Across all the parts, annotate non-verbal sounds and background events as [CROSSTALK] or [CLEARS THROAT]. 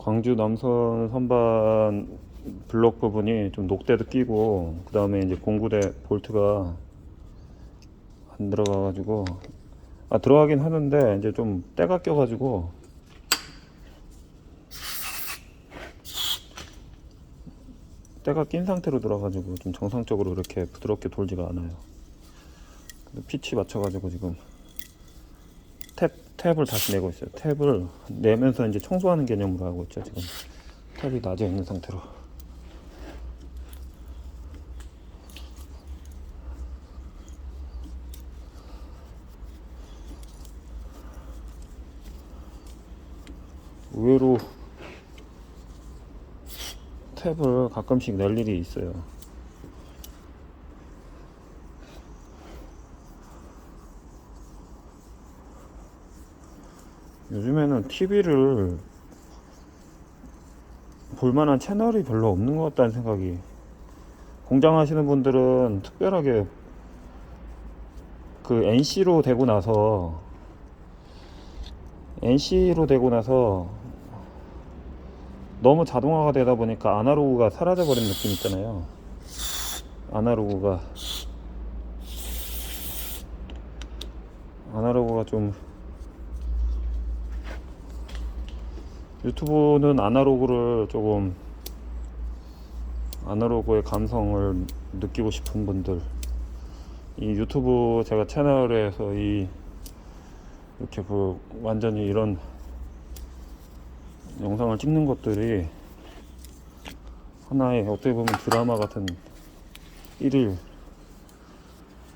광주 남선 선반 블록 부분이 좀 녹대도 끼고 그 다음에 이제 공구대 볼트가 안 들어가 가지고 아 들어가긴 하는데 이제 좀 때가 껴 가지고 때가 낀 상태로 들어가지고 좀 정상적으로 이렇게 부드럽게 돌지가 않아요. 피치 맞춰 가지고 지금 탭 탭을 다시 내고 있어요. 탭을 내면서 이제 청소하는 개념으로 하고 있죠. 지금 탭이 낮아 있는 상태로. 의외로 탭을 가끔씩 낼 일이 있어요. 요즘에는 TV를 볼만한 채널이 별로 없는 것 같다는 생각이 공장 하시는 분들은 특별하게 그 NC로 되고 나서 NC로 되고 나서 너무 자동화가 되다 보니까 아날로그가 사라져 버린 느낌 있잖아요. 아날로그가 아날로그가 좀 유튜브는 아날로그를 조금 아날로그의 감성을 느끼고 싶은 분들. 이 유튜브 제가 채널에서 이 이렇게 그 완전히 이런 영상을 찍는 것들이 하나의 어떻게 보면 드라마 같은 일일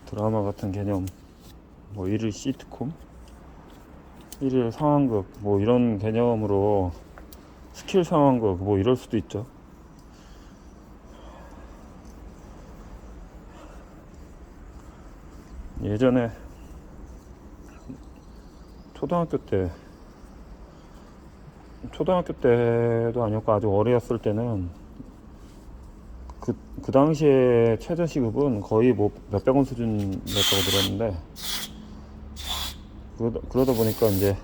드라마 같은 개념 뭐 일일 시트콤 일일 상황극 뭐 이런 개념으로 스킬 상황극 뭐 이럴 수도 있죠. 예전에 초등학교 때 초등학교 때도 아니었고 아주 어렸을 때는 그, 그 당시에 최저 시급은 거의 뭐 몇백 원 수준이었다고 들었는데 그러다, 그러다 보니까 이제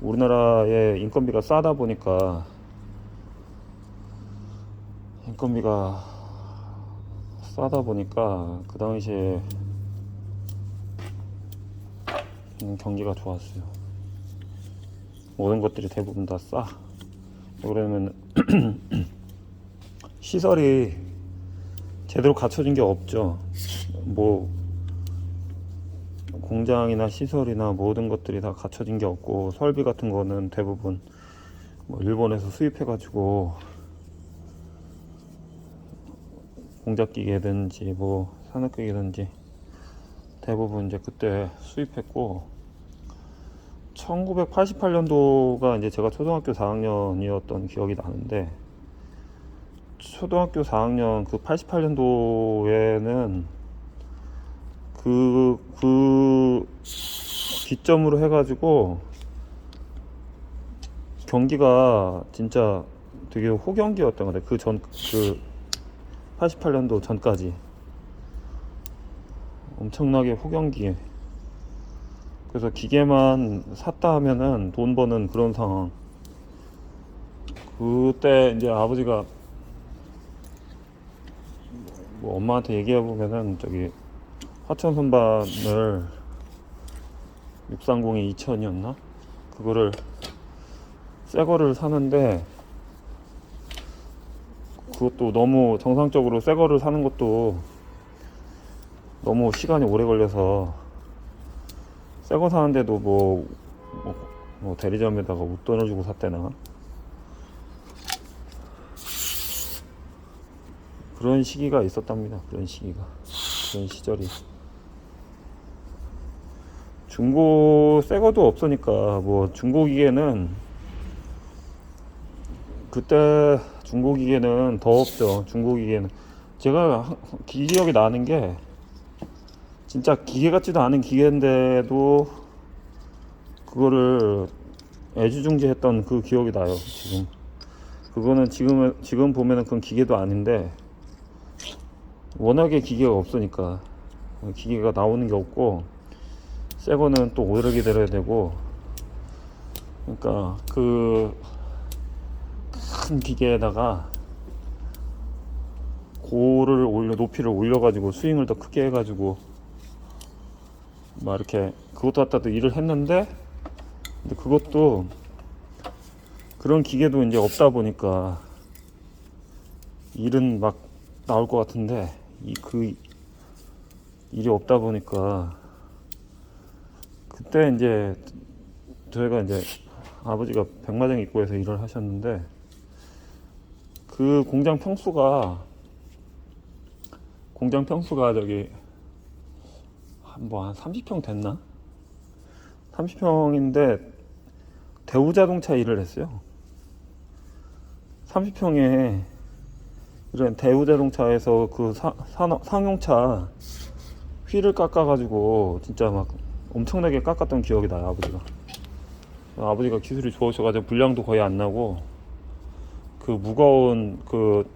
우리나라의 인건비가 싸다 보니까 인건비가 싸다 보니까 그 당시에 음, 경기가 좋았어요. 모든 것들이 대부분 다 싸. 그러면 [CLEARS THROAT] 시설이 제대로 갖춰진 게 없죠. 뭐 공장이나 시설이나 모든 것들이 다 갖춰진 게 없고 설비 같은 거는 대부분 뭐 일본에서 수입해 가지고 공작기계든지 뭐 산업기계든지 대부분 이제 그때 수입했고 1988년도가 이제 제가 초등학교 4학년이었던 기억이 나는데 초등학교 4학년 그 88년도에는 그, 그 기점으로 해가지고 경기가 진짜 되게 호경기였던 것 같아요. 그 전, 그 88년도 전까지. 엄청나게 호경기. 그래서 기계만 샀다 하면은 돈 버는 그런 상황. 그때 이제 아버지가 뭐 엄마한테 얘기해 보면은 저기 화천 선반을 630이 2000이었나? 그거를 새 거를 사는데 그것도 너무 정상적으로 새 거를 사는 것도 너무 시간이 오래 걸려서 새 거 사는데도 뭐, 뭐, 뭐 대리점에다가 웃돈을 주고 샀대나 그런 시기가 있었답니다. 그런 시기가 그런 시절이 중고 새 거도 없으니까 뭐 중고 기계는 그때 중고 기계는 더 없죠. 중고 기계는 제가 하- 기억이 나는 게 진짜 기계 같지도 않은 기계인데도 그거를 애지중지했던 그 기억이 나요. 지금 그거는 지금 지금 보면은 그건 기계도 아닌데 워낙에 기계가 없으니까 기계가 나오는 게 없고 새 거는 또 오래 기다려야 되고 그러니까 그 큰 기계에다가 고를 올려 높이를 올려 가지고 스윙을 더 크게 해 가지고 막 이렇게 그것도 갖다도 일을 했는데 근데 그것도 그런 기계도 이제 없다 보니까 일은 막 나올 것 같은데 이 그 일이 없다 보니까 그때 이제 저희가 이제 아버지가 백마장 입구에서 일을 하셨는데 그 공장 평수가 공장 평수가 저기 한뭐한 30평 됐나? 30평인데 대우자동차 일을 했어요. 30평에 이런 대우자동차에서 그 사, 산- 상용차 휠을 깎아가지고 진짜 막 엄청나게 깎았던 기억이 나요 아버지가. 아버지가 기술이 좋으셔가지고 분량도 거의 안 나고 그 무거운 그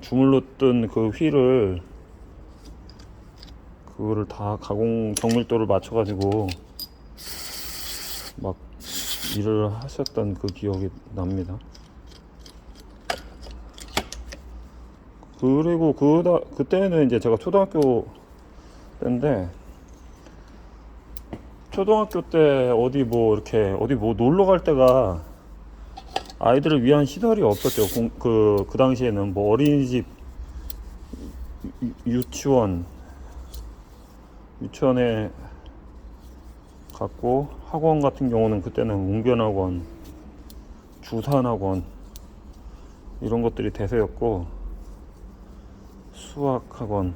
주물러 뜬그 휠을 그거를 다 가공 정밀도를 맞춰가지고 막 일을 하셨던 그 기억이 납니다. 그리고 그다 그때는 이제 제가 초등학교 때인데 초등학교 때 어디 뭐 이렇게 어디 뭐 놀러 갈 때가 아이들을 위한 시설이 없었죠. 공, 그, 그 당시에는 뭐 어린이집, 유- 유치원, 유치원에 갔고 학원 같은 경우는 그때는 웅변학원, 주산학원 이런 것들이 대세였고 수학학원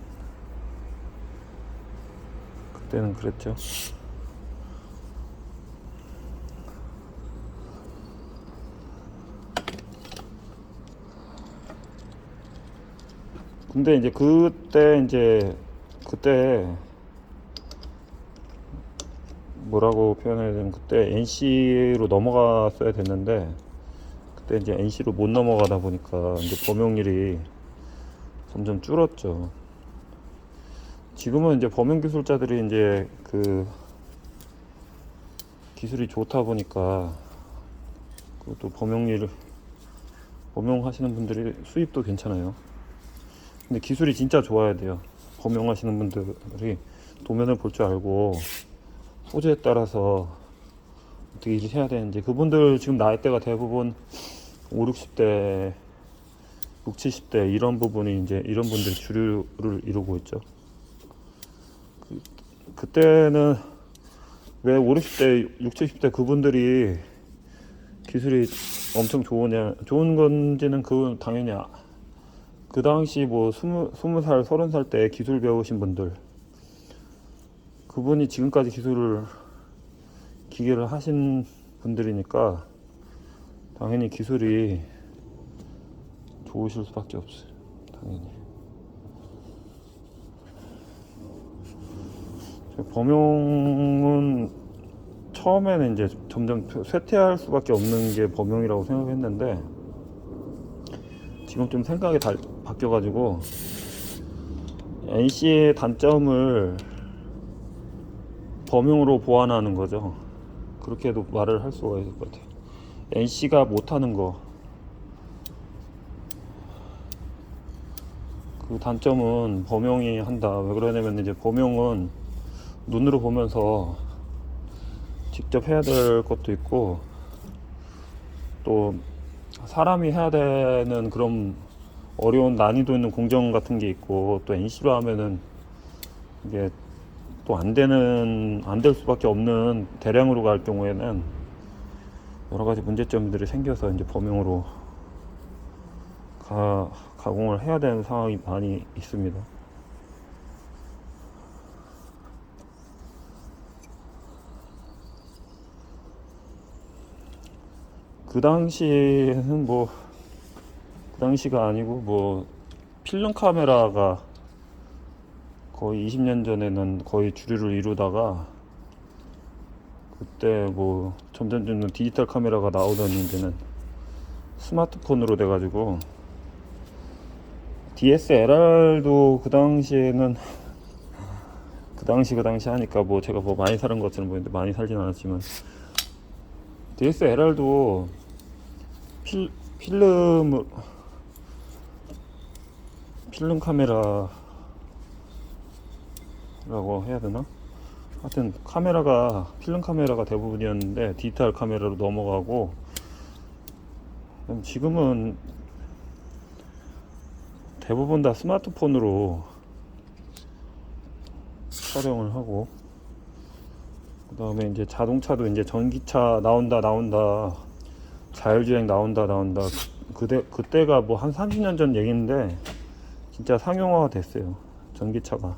그때는 그랬죠. 근데 이제 그때 이제 그때 뭐라고 표현해야 되면 그때 NC로 넘어갔어야 됐는데 그때 이제 NC로 못 넘어가다 보니까 이제 범용률이 점점 줄었죠. 지금은 이제 범용 기술자들이 이제 그 기술이 좋다 보니까 그것도 범용일 범용하시는 분들이 수입도 괜찮아요. 근데 기술이 진짜 좋아야 돼요. 범용하시는 분들이 도면을 볼 줄 알고 소재에 따라서 어떻게 일을 해야 되는지 그분들 지금 나이대가 대부분 5, 60대 6, 70대 이런 부분이 이제 이런 분들이 주류를 이루고 있죠. 그, 그때는 왜 5, 60대 6, 70대 그분들이 기술이 엄청 좋으냐 좋은 건지는 그건 당연히 아- 그 당시 뭐 스무 살 서른 살 때 기술 배우신 분들 그분이 지금까지 기술을 기계를 하신 분들이니까 당연히 기술이 좋으실 수밖에 없어요. 당연히. 저 범용은 처음에는 이제 점점 쇠퇴할 수밖에 없는 게 범용이라고 생각했는데 지금 좀 생각이 달, 바뀌어가지고 NC의 단점을 범용으로 보완하는 거죠. 그렇게도 말을 할 수가 있을 것 같아요. NC가 못하는 거. 그 단점은 범용이 한다. 왜 그러냐면 이제 범용은 눈으로 보면서 직접 해야 될 것도 있고 또 사람이 해야 되는 그런 어려운 난이도 있는 공정 같은 게 있고 또 NC로 하면은 이게 또 안 되는 안 될 수밖에 없는 대량으로 갈 경우에는 여러 가지 문제점들이 생겨서 이제 범용으로 가, 가공을 해야 되는 상황이 많이 있습니다. 그 당시에는 뭐그 당시가 아니고 뭐 필름 카메라가 거의 20년 전에는 거의 주류를 이루다가 그때 뭐 점점 점점 디지털 카메라가 나오던 이제는 스마트폰으로 돼가지고 DSLR도 그 당시에는 그 당시 그 당시 하니까 뭐 제가 뭐 많이 사는 것처럼 보이는데 많이 살진 않았지만 DSLR도 필 필름 필름 카메라라고 해야 되나? 하여튼 카메라가 필름 카메라가 대부분이었는데 디지털 카메라로 넘어가고 지금은 대부분 다 스마트폰으로 촬영을 하고 그 다음에 이제 자동차도 이제 전기차 나온다 나온다 자율주행 나온다 나온다 그때 그때가 뭐 한 30년 전 얘기인데 진짜 상용화가 됐어요. 전기차가.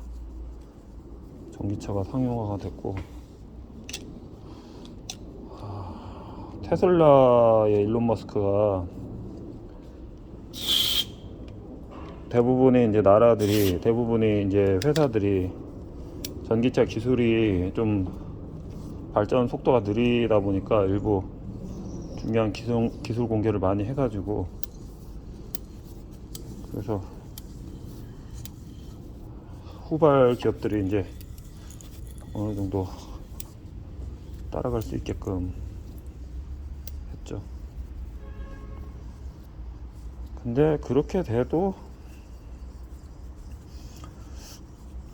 전기차가 상용화가 됐고. 하, 테슬라의 일론 머스크가 대부분의 이제 나라들이 대부분의 이제 회사들이 전기차 기술이 좀 발전 속도가 느리다 보니까 일부 중요한 기술, 기술 공개를 많이 해가지고. 그래서 후발 기업들이 이제 어느 정도 따라갈 수 있게끔 했죠. 근데 그렇게 돼도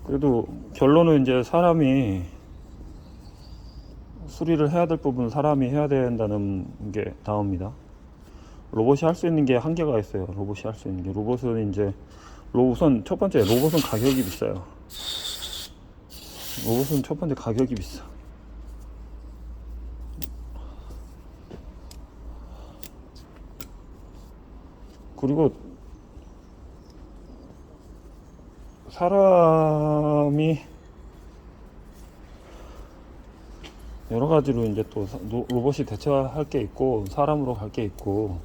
그래도 결론은 이제 사람이 수리를 해야 될 부분 사람이 해야 된다는 게 나옵니다. 로봇이 할 수 있는 게 한계가 있어요. 로봇이 할 수 있는 게 로봇은 이제 로 우선 첫 번째 로봇은 가격이 비싸요. 로봇은 첫 번째 가격이 비싸. 그리고 사람이 여러 가지로 이제 또 로봇이 대처할 게 있고 사람으로 갈 게 있고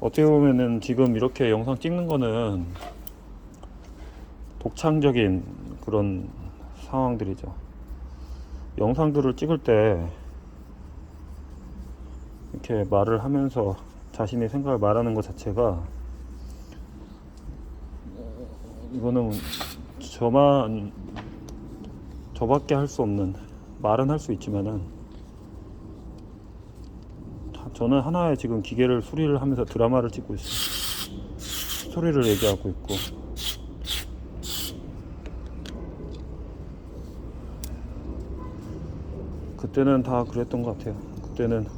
어떻게 보면은 지금 이렇게 영상 찍는 거는 독창적인 그런 상황들이죠. 영상들을 찍을 때 이렇게 말을 하면서 자신의 생각을 말하는 것 자체가 이거는 저만 저밖에 할 수 없는 말은 할 수 있지만은 다- 저는 하나의 지금 기계를 수리를 하면서 드라마를 찍고 있어요. 스토리를 얘기하고 있고 그때는 다 그랬던 것 같아요. 그때는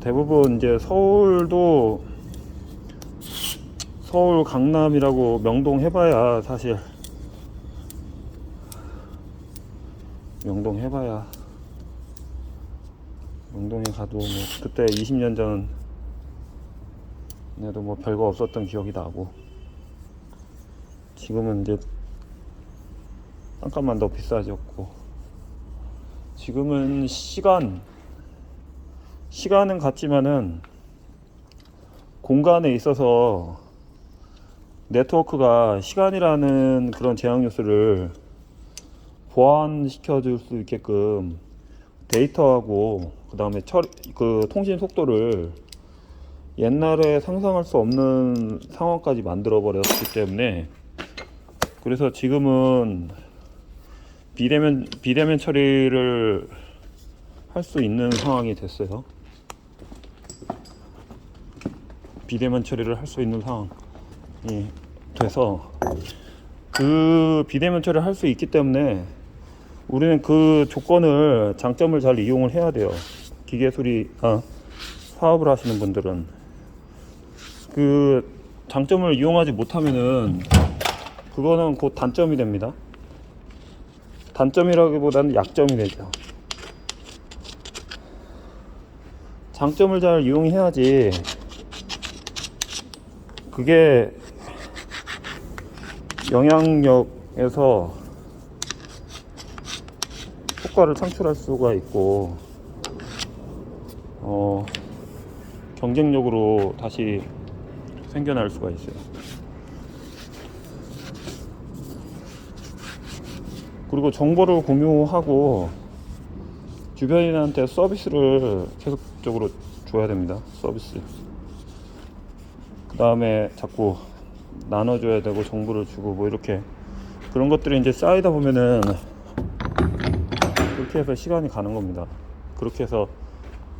대부분 이제 서울도 서울 강남이라고 명동 해봐야 사실 명동 해봐야 명동에 가도 뭐 그때 20년 전에도 뭐 별거 없었던 기억이 나고 지금은 이제 땅값만 더 비싸졌고 지금은 시간 시간은 같지만은 공간에 있어서 네트워크가 시간이라는 그런 제약 요소를 보완시켜 줄 수 있게끔 데이터하고 그 다음에 그 통신 속도를 옛날에 상상할 수 없는 상황까지 만들어 버렸기 때문에 그래서 지금은 비대면 비대면 처리를 할 수 있는 상황이 됐어요. 비대면 처리를 할 수 있는 상황이 돼서 그 비대면 처리를 할 수 있기 때문에 우리는 그 조건을 장점을 잘 이용을 해야 돼요. 기계 수리 아, 사업을 하시는 분들은 그 장점을 이용하지 못하면은 그거는 곧 단점이 됩니다. 단점이라기보다는 약점이 되죠. 장점을 잘 이용해야지 그게 영향력에서 효과를 창출할 수가 있고 어, 경쟁력으로 다시 생겨날 수가 있어요. 그리고 정보를 공유하고 주변인한테 서비스를 계속적으로 줘야 됩니다. 서비스. 그 다음에 자꾸 나눠줘야 되고 정보를 주고 뭐 이렇게 그런 것들이 이제 쌓이다 보면은 그렇게 해서 시간이 가는 겁니다. 그렇게 해서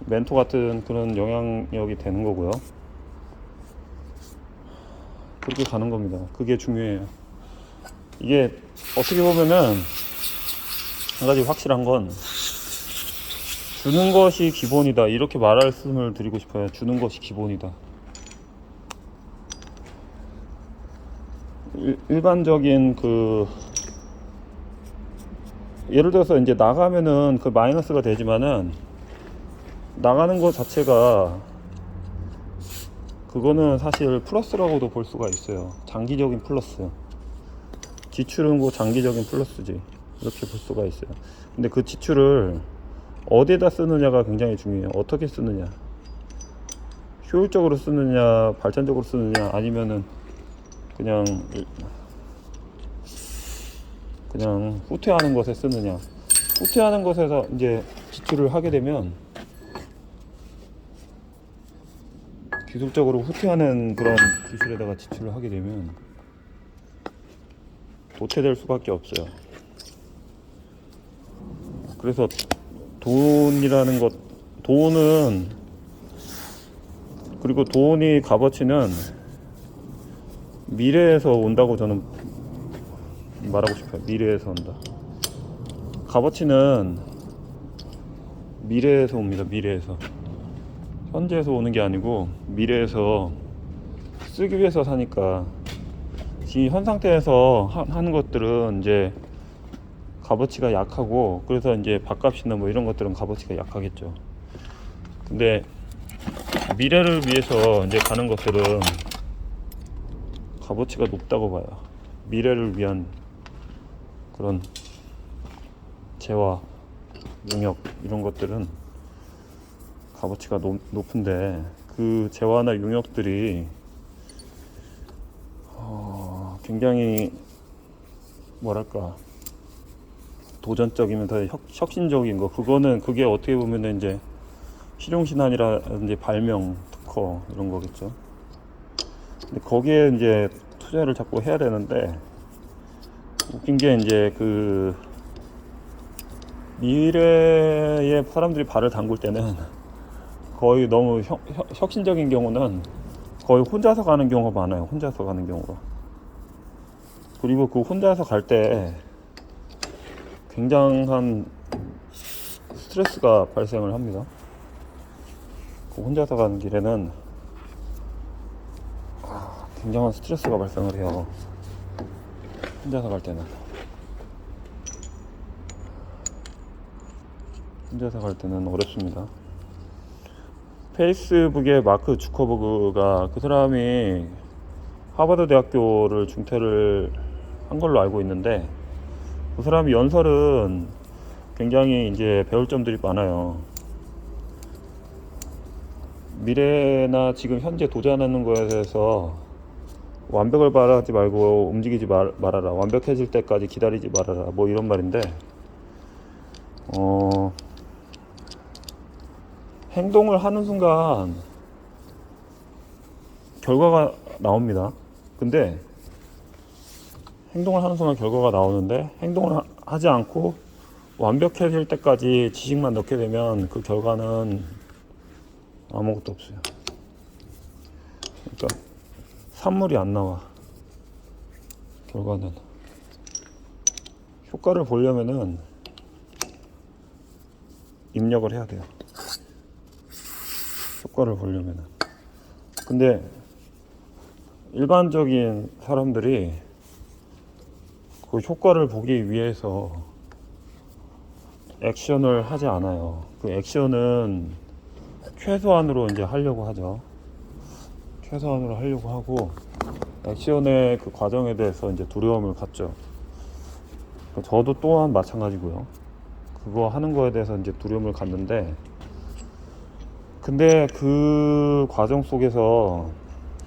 멘토 같은 그런 영향력이 되는 거고요. 그렇게 가는 겁니다. 그게 중요해요. 이게 어떻게 보면은 한 가지 확실한 건 주는 것이 기본이다. 이렇게 말씀을 드리고 싶어요. 주는 것이 기본이다. 일, 일반적인 그 예를 들어서 이제 나가면은 그 마이너스가 되지만은 나가는 것 자체가 그거는 사실 플러스라고도 볼 수가 있어요. 장기적인 플러스. 지출은 뭐 장기적인 플러스지. 이렇게 볼 수가 있어요. 근데 그 지출을 어디에다 쓰느냐가 굉장히 중요해요. 어떻게 쓰느냐. 효율적으로 쓰느냐, 발전적으로 쓰느냐, 아니면은 그냥 일- 그냥 후퇴하는 것에 쓰느냐. 후퇴하는 것에서 이제 지출을 하게 되면 기술적으로 후퇴하는 그런 기술에다가 지출을 하게 되면 도태될 수밖에 없어요. 그래서 돈이라는 것, 돈은 그리고 돈이 값어치는 미래에서 온다고 저는 말하고 싶어요. 미래에서 온다. 값어치는 미래에서 옵니다. 미래에서. 현재에서 오는 게 아니고 미래에서 쓰기 위해서 사니까 지금 현 상태에서 하, 하는 것들은 이제 값어치가 약하고 그래서 이제 밥값이나 뭐 이런 것들은 값어치가 약하겠죠. 근데 미래를 위해서 이제 가는 것들은 값어치가 높다고 봐요. 미래를 위한 그런 재화, 용역 이런 것들은 값어치가 높, 높은데 그 재화나 용역들이 어, 굉장히 뭐랄까 도전적이면서 혁, 혁신적인 거 그거는 그게 어떻게 보면은 이제 실용신안이라든지 발명 특허 이런 거겠죠. 근데 거기에 이제 투자를 자꾸 해야 되는데 웃긴 게 이제 그 미래에 사람들이 발을 담글 때는 거의 너무 혁, 혁- 혁 신적인 경우는 거의 혼자서 가는 경우가 많아요. 혼자서 가는 경우가. 그리고 그 혼자서 갈 때 굉장한 스트레스가 발생을 합니다. 그 혼자서 가는 길에는 아, 굉장한 스트레스가 발생을 해요. 혼자서 갈 때는. 혼자서 갈 때는 어렵습니다. 페이스북의 마크 주커버그가 그 사람이 하버드 대학교를 중퇴를 한 걸로 알고 있는데 그 사람이 연설은 굉장히 이제 배울 점들이 많아요. 미래나 지금 현재 도전하는 거에 대해서 완벽을 바라지 말고 움직이지 말, 말아라. 완벽해질 때까지 기다리지 말아라. 뭐 이런 말인데, 어, 행동을 하는 순간 결과가 나옵니다. 근데 행동을 하는 순간 결과가 나오는데 행동을 하- 하지 않고 완벽해질 때까지 지식만 넣게 되면 그 결과는 아무것도 없어요. 산물이 안 나와. 결과는 효과를 보려면은 입력을 해야 돼요. 효과를 보려면은. 근데 일반적인 사람들이 그 효과를 보기 위해서 액션을 하지 않아요. 그 액션은 최소한으로 이제 하려고 하죠. 최소한으로 하려고 하고 액션의 그 과정에 대해서 이제 두려움을 갖죠. 저도 또한 마찬가지고요. 그거 하는 거에 대해서 이제 두려움을 갖는데 근데 그 과정 속에서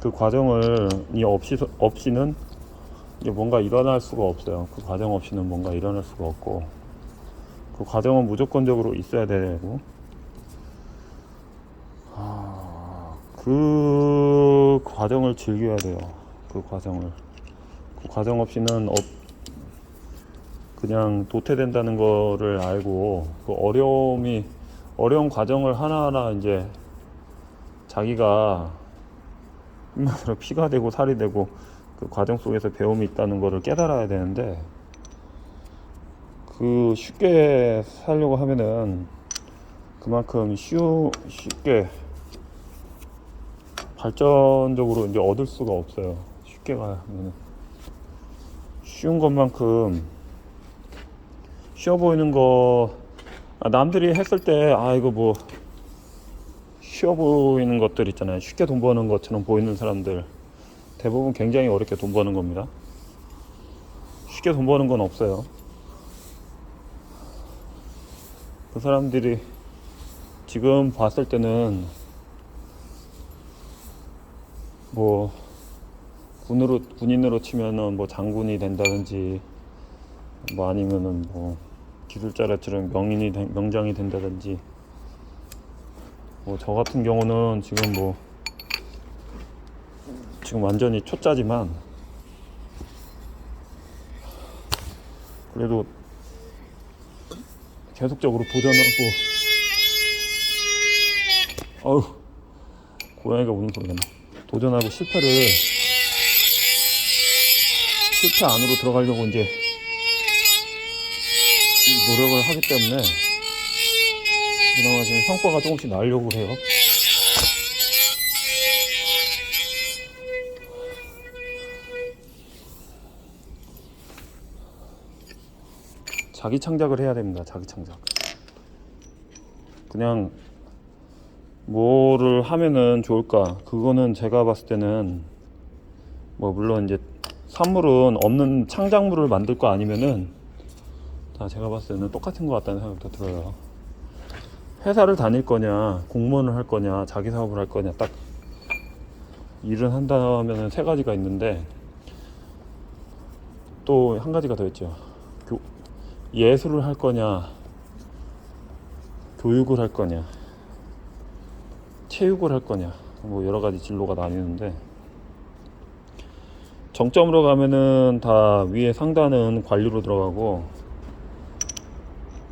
그 과정을 이 없이 없이는 뭔가 일어날 수가 없어요. 그 과정 없이는 뭔가 일어날 수가 없고 그 과정은 무조건적으로 있어야 되고 그 과정을 즐겨야 돼요. 그 과정을 그 과정 없이는 없, 그냥 도태된다는 거를 알고 그 어려움이 어려운 과정을 하나하나 이제 자기가 피가 되고 살이 되고 그 과정 속에서 배움이 있다는 거를 깨달아야 되는데 그 쉽게 살려고 하면은 그만큼 쉬우, 쉽게 발전적으로 이제 얻을 수가 없어요. 쉽게 가면은 쉬운 것만큼 쉬워 보이는 거 아, 남들이 했을 때 아 이거 뭐 쉬워 보이는 것들 있잖아요. 쉽게 돈 버는 것처럼 보이는 사람들 대부분 굉장히 어렵게 돈 버는 겁니다. 쉽게 돈 버는 건 없어요. 그 사람들이 지금 봤을 때는 뭐 군으로 군인으로 치면은 뭐 장군이 된다든지 뭐 아니면은 뭐 기술자라처럼 명인이 된- 명장이 된다든지 뭐 저 같은 경우는 지금 뭐 지금 완전히 초짜지만 그래도 계속적으로 도전하고 어우 고양이가 우는 소리가 나 도전하고 실패를 실패 안으로 들어가려고 이제 노력을 하기 때문에 그나마 지금 성과가 조금씩 나려고 해요. 자기 창작을 해야 됩니다. 자기 창작. 그냥 뭐를 하면은 좋을까? 그거는 제가 봤을 때는 뭐 물론 이제 산물은 없는 창작물을 만들 거 아니면은 다 제가 봤을 때는 똑같은 것 같다는 생각도 들어요. 회사를 다닐 거냐, 공무원을 할 거냐, 자기 사업을 할 거냐, 딱 일을 한다면은 세 가지가 있는데 또 한 가지가 더 있죠. 교, 예술을 할 거냐, 교육을 할 거냐, 체육을 할 거냐, 뭐 여러 가지 진로가 나뉘는데. 정점으로 가면은 다 위에 상단은 관리로 들어가고.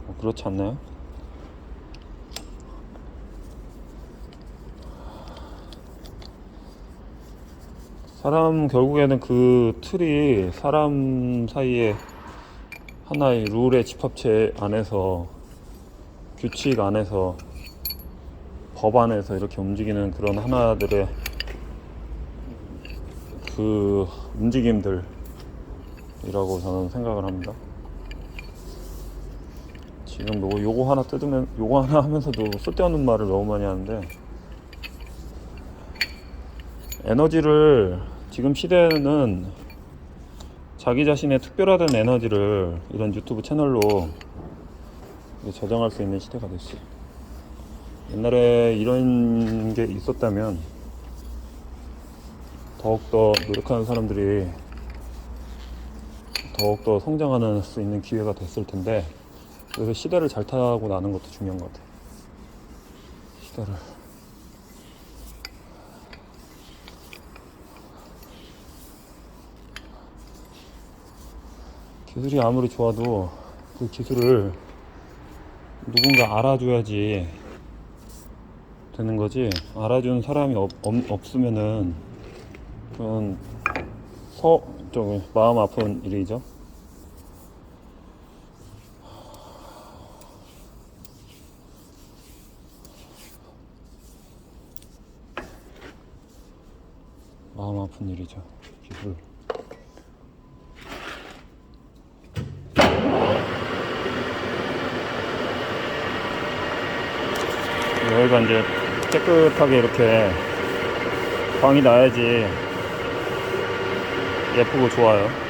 뭐 그렇지 않나요? 사람 결국에는 그 틀이 사람 사이에 하나의 룰의 집합체 안에서 규칙 안에서 법 안에서 이렇게 움직이는 그런 하나들의 그 움직임들이라고 저는 생각을 합니다. 지금 뭐 요거 하나 뜯으면 요거 하나 하면서도 쓸데없는 말을 너무 많이 하는데 에너지를 지금 시대는 자기 자신의 특별화된 에너지를 이런 유튜브 채널로 저장할 수 있는 시대가 됐어요. 옛날에 이런 게 있었다면 더욱더 노력하는 사람들이 더욱더 성장하는 수 있는 기회가 됐을 텐데 그래서 시대를 잘 타고 나는 것도 중요한 것 같아요. 시대를 기술이 아무리 좋아도 그 기술을 누군가 알아줘야지 되는 거지 알아주는 사람이 없, 없, 없으면은 그건 서 저기 마음 아픈 일이죠. 마음 아픈 일이죠. 기술. 여기가 이제 깨끗하게 이렇게 광이 나야지 예쁘고 좋아요.